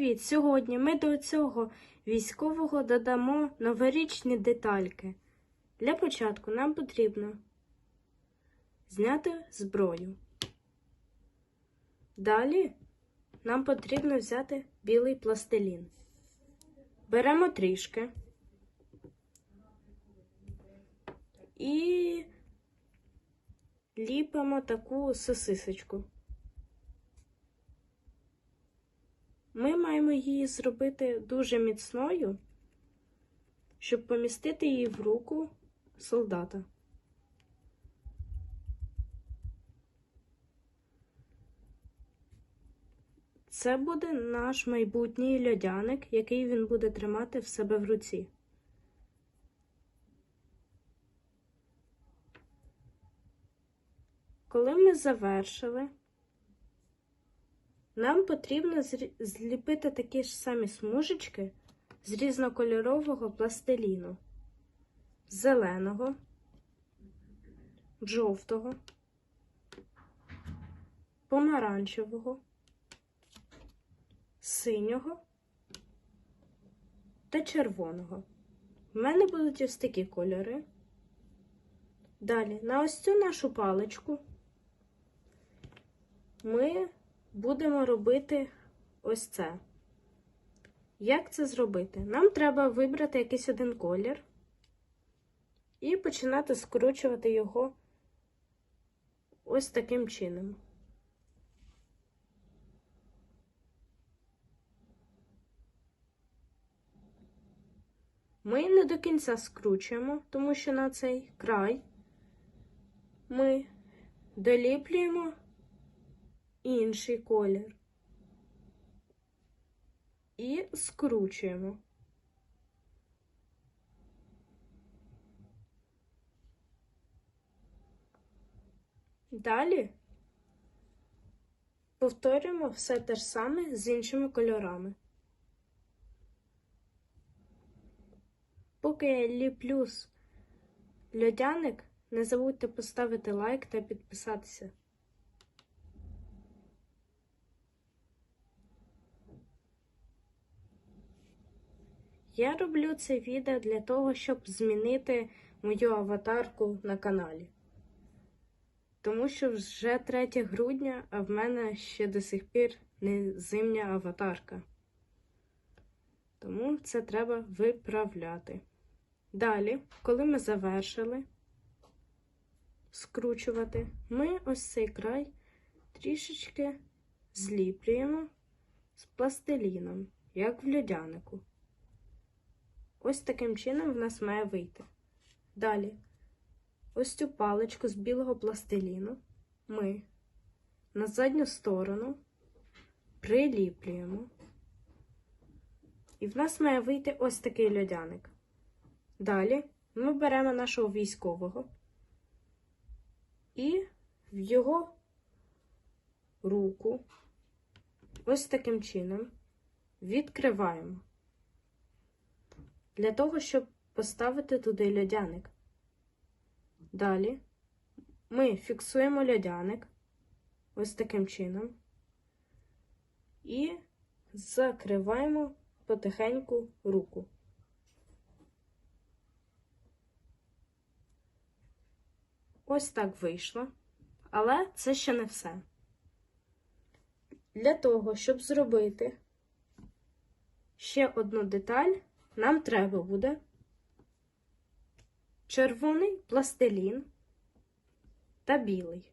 Привіт! Сьогодні ми до цього військового додамо новорічні детальки. Для початку нам потрібно зняти зброю. Далі нам потрібно взяти білий пластилін. Беремо трішки і ліпимо таку сосисочку. Ми маємо її зробити дуже міцною, щоб помістити її в руку солдата. Це буде наш майбутній льодяник, який він буде тримати в себе в руці. Коли ми завершили, нам потрібно зліпити такі ж самі смужечки з різнокольорового пластиліну, зеленого, жовтого, помаранчевого, синього та червоного. В мене будуть ось такі кольори. Далі, на ось цю нашу паличку ми будемо робити ось це. Як це зробити? Нам треба вибрати якийсь один колір і починати скручувати його ось таким чином. Ми не до кінця скручуємо, тому що на цей край ми доліплюємо інший колір. І скручуємо. Далі повторюємо все те ж саме з іншими кольорами. Поки я ліплю льодяник, не забудьте поставити лайк та підписатися. Я роблю це відео для того, щоб змінити мою аватарку на каналі. Тому що вже 3 грудня, а в мене ще до сих пір не зимня аватарка. Тому це треба виправляти. Далі, коли ми завершили скручувати, ми ось цей край трішечки зліплюємо з пластиліном, як в льодянику. Ось таким чином в нас має вийти. Далі, ось цю паличку з білого пластиліну ми на задню сторону приліплюємо. І в нас має вийти ось такий льодяник. Далі ми беремо нашого військового і в його руку ось таким чином відкриваємо для того, щоб поставити туди льодяник. Далі ми фіксуємо льодяник ось таким чином і закриваємо потихеньку руку. Ось так вийшло. Але це ще не все. Для того, щоб зробити ще одну деталь, нам треба буде червоний пластилін та білий.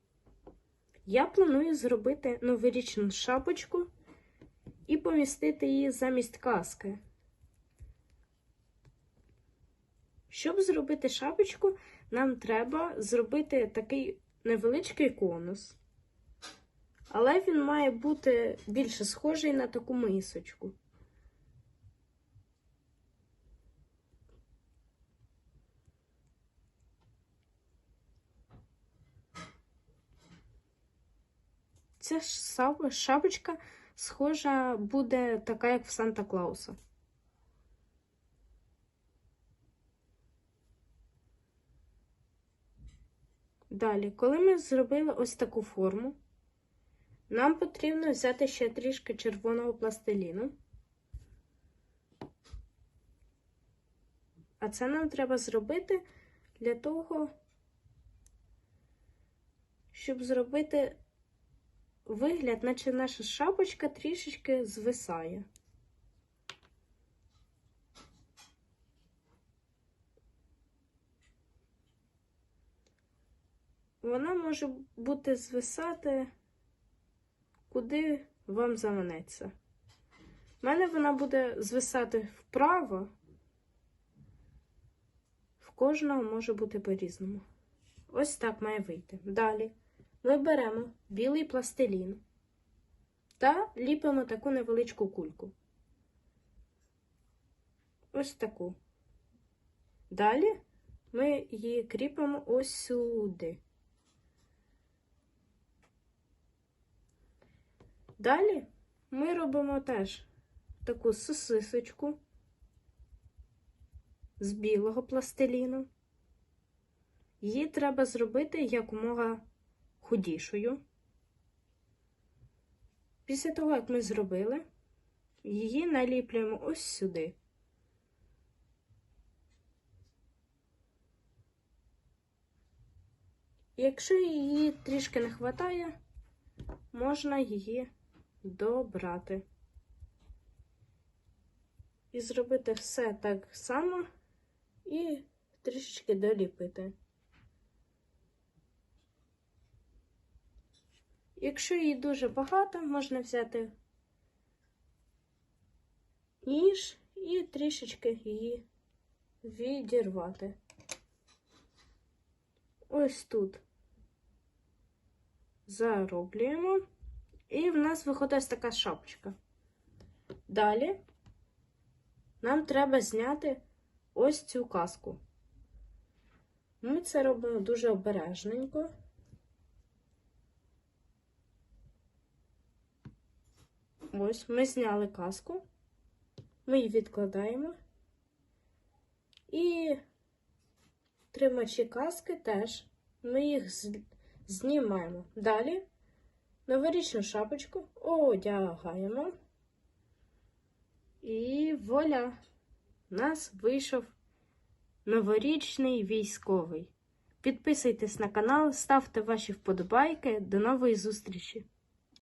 Я планую зробити новорічну шапочку і помістити її замість каски. Щоб зробити шапочку, нам треба зробити такий невеличкий конус. Але він має бути більше схожий на таку мисочку. Ця шапочка, схожа, буде така, як в Санта Клауса. Далі, коли ми зробили ось таку форму, нам потрібно взяти ще трішки червоного пластиліну. А це нам треба зробити для того, щоб зробити вигляд, наче наша шапочка трішечки звисає. Вона може бути звисати, куди вам заманеться. У мене вона буде звисати вправо. В кожного може бути по-різному. Ось так має вийти. Далі ми беремо білий пластилін та ліпимо таку невеличку кульку. Ось таку. Далі ми її кріпимо ось сюди. Далі ми робимо теж таку сосисочку з білого пластиліну. Її треба зробити якомога худішою. Після того, як ми зробили, її наліплюємо ось сюди. Якщо її трішки не вистачає, можна її добрати. І зробити все так само і трішечки доліпити. Якщо її дуже багато, можна взяти ніж і трішечки її відірвати. Ось тут зароблюємо, і в нас виходить така шапочка. Далі нам треба зняти ось цю каску. Ми це робимо дуже обережненько. Ось ми зняли каску, ми її відкладаємо і тримачі каски теж ми їх знімаємо. Далі новорічну шапочку одягаємо. І вуаля! У нас вийшов новорічний військовий. Підписуйтесь на канал, ставте ваші вподобайки. До нової зустрічі!